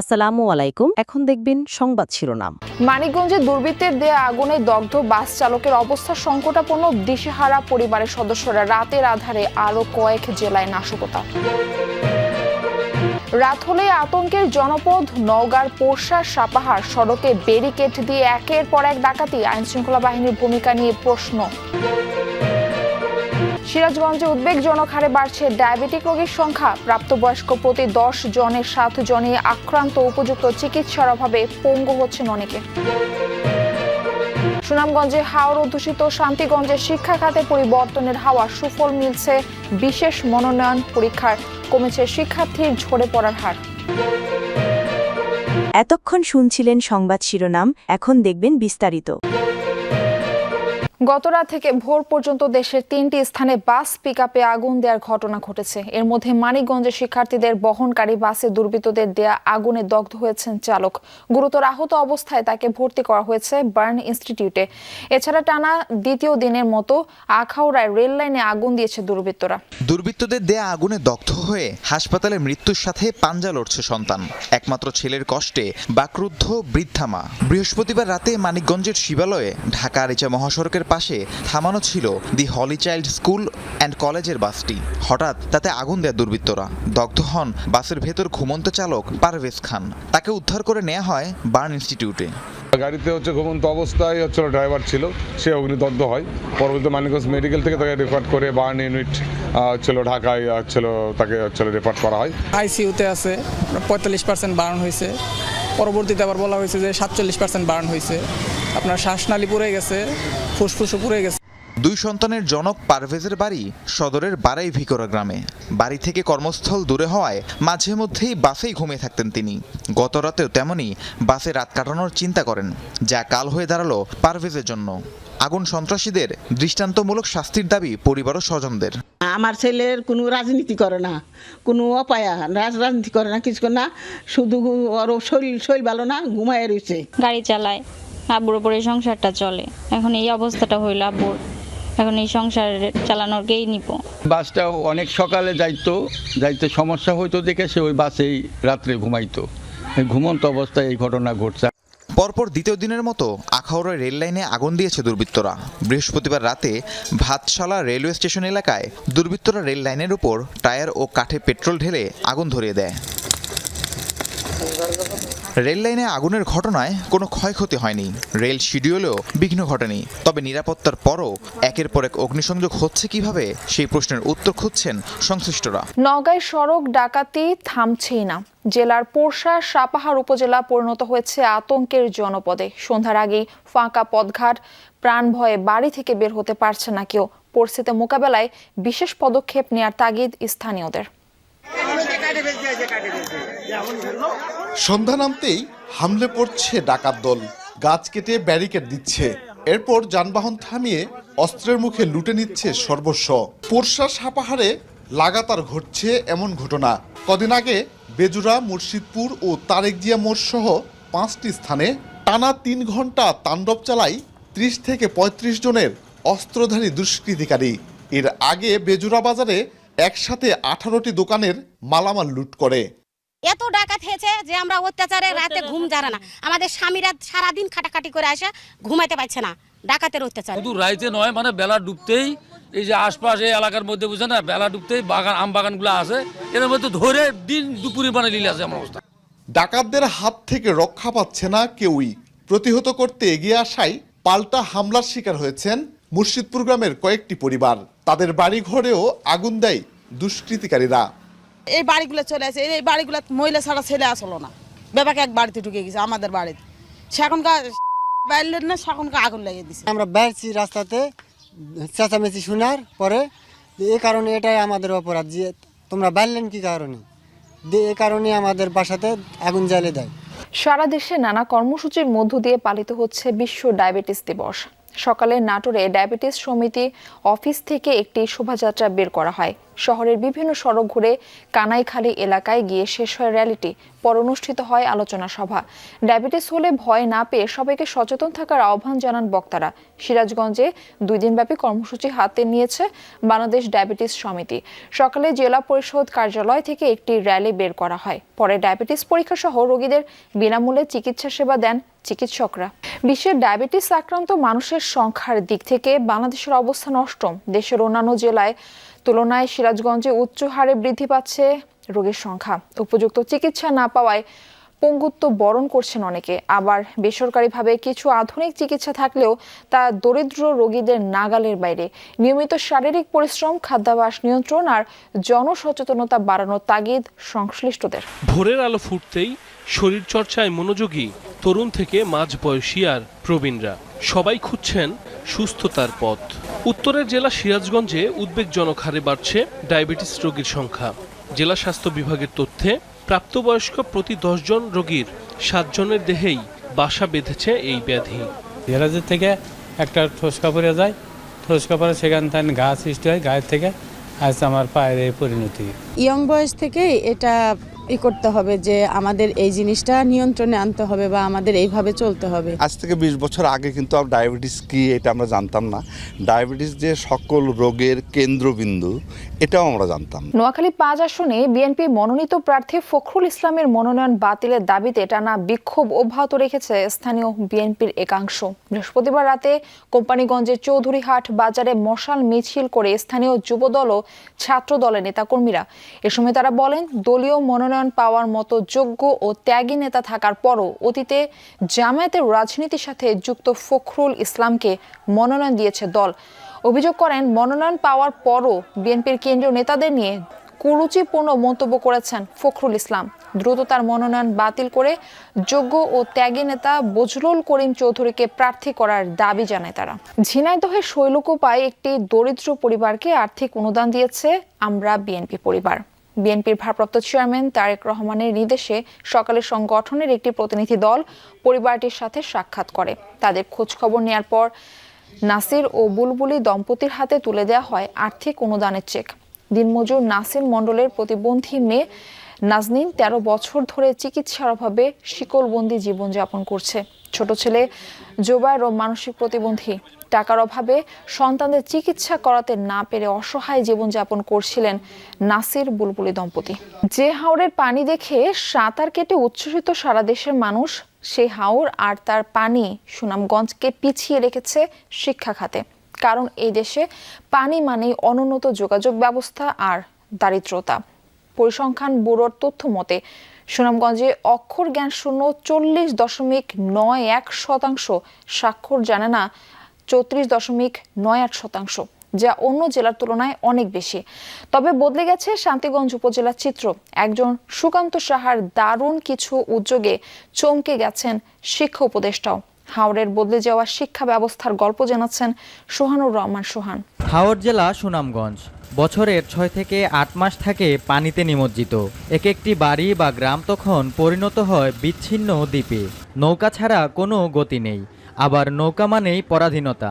আসসালামু আলাইকুম। এখন দেখবেন সংবাদ শিরোনাম। মানিকগঞ্জে দুর্বৃত্তের দেয়া আগুনে দগ্ধ বাস চালকের অবস্থা সংকটাপন্ন। দিশেহারা পরিবারের সদস্যরা রাতের আধারে আরও কয়েক জেলায় নাশকতা। রাত হলে আতঙ্কের জনপদ, নওগাঁর পোরশা সাপাহার সড়কে ব্যারিকেড দিয়ে একের পর এক ডাকাতি। আইনশৃঙ্খলা বাহিনীর ভূমিকা নিয়ে প্রশ্ন। সিরাজগঞ্জে উদ্বেগজনক হারে বাড়ছে ডায়াবেটিক রোগীর সংখ্যা। প্রাপ্তবয়স্ক প্রতি দশ জনের সাত জনে আক্রান্ত। উপযুক্ত চিকিৎসার অভাবে পঙ্গু হচ্ছেন অনেকে। সুনামগঞ্জে হাওর অধ্যুষিত শান্তিগঞ্জে শিক্ষা খাতে পরিবর্তনের হাওয়া সুফল মিলছে বিশেষ মনোনয়ন পরীক্ষার কমেছে শিক্ষার্থীর ঝরে পড়ার হার। এতক্ষণ শুনছিলেন সংবাদ শিরোনাম, এখন দেখবেন বিস্তারিত। গতরাত থেকে ভোর পর্যন্ত দেশের তিনটি স্থানে বাস পিকআপে আগুন দেওয়ার ঘটনা ঘটেছে। এর মধ্যে মানিকগঞ্জের শিক্ষার্থীদের বহনকারী বাসে দুর্বৃত্তদের দেয়া আগুনে দগ্ধ হয়েছেন চালক। গুরুতর আহত অবস্থায় তাকে ভর্তি করা হয়েছে বার্ন ইনস্টিটিউটে। এছাড়া টানা দ্বিতীয় দিনের মতো আখাউড়ায় রেল লাইনে আগুন দিয়েছে দুর্বৃত্তরা। দুর্বৃত্তদের দেয়া আগুনে দগ্ধ হয়ে হাসপাতালে মৃত্যুর সাথে পাঞ্জা লড়ছে সন্তান। একমাত্র ছেলের কষ্টে বাকরুদ্ধ বৃদ্ধা মা। বৃহস্পতিবার রাতে মানিকগঞ্জের শিবালয়ে ঢাকা আরিচা মহাসড়কের পাশে থামানো ছিল the holy child school and কলেজের বাসটি। হঠাৎ তাতে আগুন দেয় দুর্বৃত্তরা। দগ্ধ হন বাসের ভেতর ঘুমন্ত চালক পারভেজ খান। তাকে উদ্ধার করে নেওয়া হয় বার্ন ইনস্টিটিউটে। গাড়িতে হচ্ছে ঘুমন্ত অবস্থায় হচ্ছিল ড্রাইভার ছিল। সে অগ্নিদগ্ধ হয়। পরবর্তীতে মানিকগঞ্জ মেডিকেল থেকে তাকে রেফার করে বার্ন ইউনিট হচ্ছিল ঢাকায় হচ্ছিল তাকে হচ্ছিল রেফার করা হয়। আইসিইউতে আছে। পঁয়তাল্লিশ পার্সেন্ট বার্ন হয়েছে। পরবর্তীতে আবার বলা হয়েছে যে সাতচল্লিশ পার্সেন্ট বার্ন হয়েছে। আপনার শ্বাসনালী পুড়ে গেছে ফুসফুসও পুড়ে গেছে। দুই সন্তানের জনক পারভেজের বাড়ি সদরের বারাই ভিকরা গ্রামে। বাড়ি থেকে কর্মস্থল দূরে হওয়ায় মাঝে মধ্যেই বাসেই ঘুমিয়ে থাকতেন তিনি। গত রাতেও তেমনই বাসে রাত কাটানোর চিন্তা করেন যা কাল হয়ে দাঁড়াল পারভেজের জন্য। আগুন সন্ত্রাসীদের দৃষ্টান্তমূলক শাস্তির দাবি পরিবার ও স্বজনদের। আমার ছেলের কোনো রাজনীতি করে না কোনো অপায়া রাজ- রাজনীতি করে না কিছু না। শুধু ওর শরীর শরীর ভালো না ঘুমায় রয়েছে। গাড়ি চালায়। আব্বুর ওপরে সংসারটা চলে। এখন এই অবস্থাটা হইল আব্বুর। এখন এই সংসার চালানোর কেই নিব। বাসটা অনেক সকালে যাইতো যাইতে সমস্যা হইতো দেখে সে ওই বাসেই রাত্রে ঘুমাইতো। ঘুমন্ত অবস্থায় এই ঘটনা ঘটছে। পরপর দ্বিতীয় দিনের মতো আখাউড়া রেল লাইনে আগুন দিয়েছে দুর্বৃত্তরা। বৃহস্পতিবার রাতে ভাতশালা রেলওয়ে স্টেশন এলাকায় দুর্বৃত্তরা রেল লাইনের উপর টায়ার ও কাঠে পেট্রোল ঢেলে আগুন ধরিয়ে দেয়। রেল লাইনে আগুনের ঘটনায় কোনো ক্ষয়ক্ষতি হয়নি। রেল শিডিউলেও বিঘ্ন ঘটেনি। তবে নিরাপত্তার পরও একের পর এক অগ্নিসংযোগ হচ্ছে কীভাবে, সেই প্রশ্নের উত্তর খুঁজছেন সংশ্লিষ্টরা। নগাঁয় সড়ক ডাকাতি থামছেই না। জেলার পোরশা, সাপাহার উপজেলা পরিণত হয়েছে আতঙ্কের জনপদে। সন্ধ্যার আগেই ফাঁকা পথঘাট, প্রাণ ভয়ে বাড়ি থেকে বের হতে পারছে না কেউ। পরিস্থিতি মোকাবেলায় বিশেষ পদক্ষেপ নেয়ার তাগিদ স্থানীয়দের। সন্ধ্যা নামতেই হামলে পড়ছে ডাকাত দল। গাছ কেটে ব্যারিকেড দিচ্ছে। এরপর যানবাহন থামিয়ে অস্ত্রের মুখে লুটে নিচ্ছে সর্বস্ব। পোরশা সাপাহারে লাগাতার ঘটছে এমন ঘটনা। কদিন আগে বেজুরা, মুর্শিদপুর ও তারেকজিয়া মোড় সহ পাঁচটি স্থানে টানা তিন ঘণ্টা তাণ্ডব চালায় ত্রিশ থেকে ৩৫ জনের অস্ত্রধারী দুষ্কৃতিকারী। এর আগে বেজুরা বাজারে একসাথে আঠারোটি দোকানের মালামাল লুট করে। এত ডাকাত হয়েছে যে আমরা অত্যাচারে রাতে ঘুম যারা না। আমাদের স্বামীরা সারাদিন খাটাখাটি করে আসে ঘুমাইতে পারছে না। ডাকাতের অত্যাচার। শুধু রাইতে নয় মানে বেলা ডুবতেই এই যে আশপাশ এই এলাকার মধ্যে বুঝছে না বেলা ডুবতেই বাগান আম বাগানগুলো আছে। এর মধ্যে ধরে দিন দুপুরে মানে লীলা আছে আমার অবস্থা। ডাকাতদের হাত থেকে রক্ষা পাচ্ছে না কেউই। প্রতিহত করতে এগিয়ে আসায় পাল্টা হামলার শিকার হয়েছেন মুর্শিদপুর গ্রামের কয়েকটি পরিবার। তাদের বাড়ি ঘরেও আগুন দেয় দুষ্কৃতিকারীরা। এই বাড়িগুলো চলে আসে এই বাড়িগুলো মহিলা ছাড়া ছেলে আসলো না। বেবাকে এক বাড়িতে ঢুকে গেছে আমাদের বাড়িতে। সে এখনকার বাইরের না সেখনকার আগুন লাগিয়ে দিছে। আমরা বেরছি রাস্তাতে চেঁচামেচি শোনার পরে এই কারণে এটাই আমাদের অপরাধ যে তোমরা বাইরলেন কি কারণে? এ কারণে আমাদের বাসাতে আগুন জ্বালে দেয়। সারা দেশে নানা কর্মসূচির মধ্য দিয়ে পালিত হচ্ছে বিশ্ব ডায়াবেটিস দিবস। সকালে নাটোরে ডায়াবেটিস সমিতি অফিস থেকে একটি শোভাযাত্রা বের করা হয়। শহরের বিভিন্ন সড়ক ঘুরে কানাইখালী এলাকায় গিয়ে শেষ হয় র্যালিটি, পর অনুষ্ঠিত হয় আলোচনা সভা। ডায়াবেটিস হলে ভয় না পেয়ে সবাইকে সচেতন থাকার আহ্বান জানান বক্তারা। সিরাজগঞ্জে দুই দিনব্যাপী কর্মসূচি হাতে নিয়েছে বাংলাদেশ ডায়াবেটিস সমিতি। সকালে জেলা পরিষদ কার্যালয় থেকে একটি র্যালি বের করা হয়। পরে ডায়াবেটিস পরীক্ষা সহ রোগীদের বিনামূল্যে চিকিৎসা সেবা দেন চিকিৎসকরা। বিশ্বের ডায়াবেটিস আক্রান্ত মানুষের সংখ্যার দিক থেকে বাংলাদেশের অবস্থান অষ্টম দেশের অন্যান্য জেলায় তুলনায় সিরাজগঞ্জে উচ্চ হারে বৃদ্ধি পাচ্ছে রোগীর সংখ্যা। উপযুক্ত চিকিৎসা না পাওয়ায় পঙ্গুত্ব বরণ করছেন অনেকে। আবার বেসরকারিভাবে কিছু আধুনিক চিকিৎসা থাকলেও তা দরিদ্র রোগীদের নাগালের বাইরে। নিয়মিত শারীরিক পরিশ্রম খাদ্যাভ্যাস নিয়ন্ত্রণ আর জনসচেতনতা বাড়ানোর তাগিদ সংশ্লিষ্টদের। ভোরের আলো ফুটতেই শরীরচর্চায় মনোযোগী তরুণ থেকে মাঝ বয়সী আর প্রবীণরা। সবাই খুঁজছেন সুস্থতার পথ। উত্তরের জেলা সিরাজগঞ্জে উদ্বেগজনক হারে বাড়ছে ডায়াবেটিস রোগীর সংখ্যা। জেলা স্বাস্থ্য বিভাগের তথ্যে প্রাপ্তবয়স্ক প্রতি দশজন রোগীর সাতজনের দেহেই বাসা বেঁধেছে এই ব্যাধি। গ্যারাজের থেকে একটা ঠোসকা পরে যায়। ঠোসকা পরে সেখান থেকে ঘা সৃষ্টি হয় গায়ের থেকে। আজ আমার পায়ের এই পরিণতি। ইয়ং বয়স থেকে এটা ই করতে হবে যে আমাদের এই জিনিসটা নিয়ন্ত্রণে আনতে হবে বা আমাদের এইভাবে চলতে হবে। আজ থেকে বিশ বছর আগে কিন্তু ডায়াবেটিস কি এটা আমরা জানতাম না। ডায়াবেটিস যে সকল রোগের কেন্দ্রবিন্দু এটাও আমরা জানতাম না। নোয়াখালী পাঁচ আসনে বিএনপি মনোনীত প্রার্থী ফখরুল ইসলামের মনোনয়ন বাতিলের দাবিতে টানা বিক্ষোভ অব্যাহত রেখেছে স্থানীয় বিএনপির একাংশ। বৃহস্পতিবার রাতে কোম্পানিগঞ্জের চৌধুরীহাট বাজারে মশাল মিছিল করে স্থানীয় যুবদল ও ছাত্র দলের নেতাকর্মীরা। এ সময় তারা বলেন দলীয় মনোনয়ন পাওয়ার মতো যোগ্য ও ত্যাগী নেতা থাকার পরও অতীতে জামায়াতের রাজনীতির সাথে যুক্ত ফখরুল ইসলামকে মনোনয়ন দিয়েছে দল। অভিযোগ করেন, মনোনয়ন পাওয়ার পরও বিএনপির কেন্দ্রীয় নেতাদের নিয়ে কুরুচিপূর্ণ মন্তব্য করেছেন ফখরুল ইসলাম। দ্রুত তার মনোনয়ন বাতিল করে যোগ্য ও ত্যাগী নেতা বজরুল করিম চৌধুরীকে প্রার্থী করার দাবি জানায় তারা। ঝিনাইদহের শৈলকুপায় একটি দরিদ্র পরিবারকে আর্থিক অনুদান দিয়েছে আমরা বিএনপি পরিবার। বিএনপির ভারপ্রাপ্ত চেয়ারম্যান তারেক রহমানের নির্দেশে সকালে সংগঠনের একটি প্রতিনিধি দল পরিবারটির সাথে সাক্ষাৎ করে। তাদের খোঁজ খবর নেওয়ার পর নাসির ও বুলবুলি দম্পতির হাতে তুলে দেওয়া হয় আর্থিক অনুদানের চেক। দিনমজুর নাসির মণ্ডলের প্রতিবন্ধী মেয়ে নাজনীন তেরো বছর ধরে চিকিৎসার অভাবে শিকলবন্দি জীবনযাপন করছে। ছোট ছেলে জোবায়েরও মানসিক প্রতিবন্ধী। টাকার অভাবে সন্তানদের চিকিৎসা করাতে না পেরে অসহায় জীবনযাপন করছিলেন নাসির বুলবুলি দম্পতি। যে হাওরের পানি দেখে সাঁতার কেটে উচ্ছ্বসিত সারা দেশের মানুষ সেই হাওর আর তার পানি সুনামগঞ্জকে পিছিয়ে রেখেছে শিক্ষা খাতে। কারণ এই দেশে পানি মানেই অনুন্নত যোগাযোগ ব্যবস্থা আর দারিদ্রতা। পরিসংখ্যান ব্যুরোর তথ্য মতে সুনামগঞ্জে অক্ষর জ্ঞান শূন্য চল্লিশ দশমিক নয় এক শতাংশ স্বাক্ষর জানে না চৌত্রিশ দশমিক নয় আট শতাংশ, যা অন্য জেলার তুলনায় অনেক বেশি। তবে বদলে গেছে শান্তিগঞ্জ উপজেলার চিত্র। একজন সুকান্ত সাহার দারুণ কিছু উদ্যোগে চমকে গেছেন শিক্ষা উপদেষ্টাও। হাওড়ের বদলে যাওয়া শিক্ষা ব্যবস্থার গল্প জানাচ্ছেন সোহানুর রহমান সোহান। হাওড় জেলা সুনামগঞ্জ। বছরের ছয় থেকে আট মাস থাকে পানিতে নিমজ্জিত। এক একটি বাড়ি বা গ্রাম তখন পরিণত হয় বিচ্ছিন্ন দ্বীপে। নৌকা ছাড়া কোনো গতি নেই। আবার নৌকা মানেই পরাধীনতা।